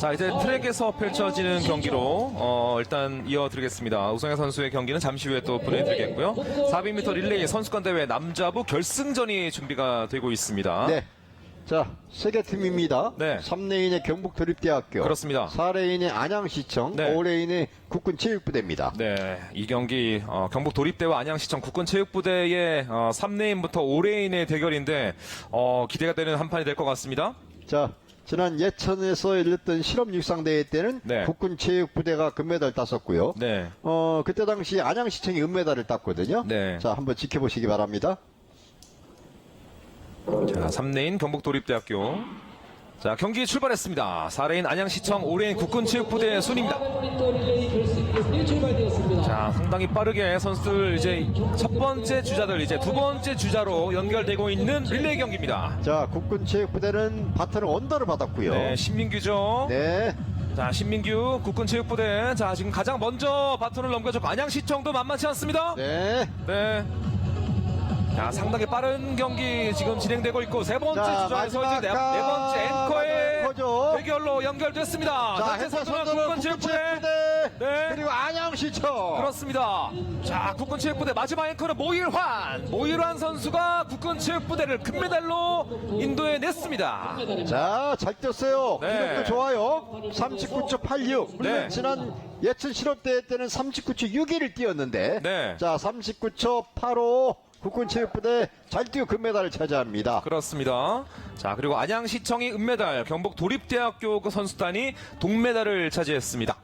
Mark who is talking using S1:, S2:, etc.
S1: 자 이제 트랙에서 펼쳐지는 경기로 어, 일단 이어드리겠습니다. 우성현 선수의 경기는 잠시 후에 또 보내드리겠고요. 400m 릴레이 선수권 대회 남자부 결승전이 준비가 되고 있습니다.
S2: 네. 자, 세개 팀입니다.
S1: 네.
S2: 3레인의 경북도립대학교.
S1: 그렇습니다.
S2: 4레인의 안양시청.
S1: 네.
S2: 5레인의 국군체육부대입니다.
S1: 네, 이 경기 어, 경북 도립대와 안양시청 국군체육부대의 어, 3레인부터 5레인의 대결인데 어, 기대가 되는 한 판이 될 것 같습니다.
S2: 자, 지난 예천에서 열렸던 실업 육상 대회 때는
S1: 네.
S2: 국군 체육 부대가 금메달 땄었고요.
S1: 네,
S2: 어, 그때 당시 안양시청이 은메달을 땄거든요.
S1: 네.
S2: 자, 한번 지켜보시기 바랍니다.
S1: 자 3레인 경북 도립대학교. 자 경기 출발했습니다. 4레인 안양시청, 5레인 국군체육부대 순입니다. 자 상당히 빠르게 선수들 이제 첫 번째 주자들 이제 두 번째 주자로 연결되고 있는 릴레이 경기입니다.
S2: 자, 국군체육부대는 바트는 언더를 받았고요.
S1: 네, 신민규죠.
S2: 네.
S1: 자, 신민규 국군체육부대. 자, 지금 가장 먼저 바톤을 넘겨줬고 안양시청도 만만치 않습니다.
S2: 네.
S1: 네. 자, 상당히 빠른 경기 지금 진행되고 있고 세 번째
S2: 자,
S1: 주자에서 이제 네,
S2: 마지막
S1: 네 번째 앵커의
S2: 앵커죠.
S1: 대결로 연결됐습니다.
S2: 자, 행사
S1: 선수는
S2: 선수는
S1: 국군체육부대.
S2: 국군 체육부대.
S1: 네.
S2: 그리고 안양시청.
S1: 그렇습니다. 자, 국군체육부대 마지막 앵커는 모일환. 모일환 선수가 국군체육부대를 금메달로 인도해 냈습니다.
S2: 자, 잘 뛰었어요.
S1: 네.
S2: 기록도 좋아요. 39초 86. 물론
S1: 네.
S2: 지난 예천 실업대회 때는 39초 61을 뛰었는데.
S1: 네.
S2: 자, 39초 85. 국군체육부대 잘 뛰어 금메달을 차지합니다.
S1: 그렇습니다. 자, 그리고 안양시청이 은메달, 경북 도립대학교 그 선수단이 동메달을 차지했습니다.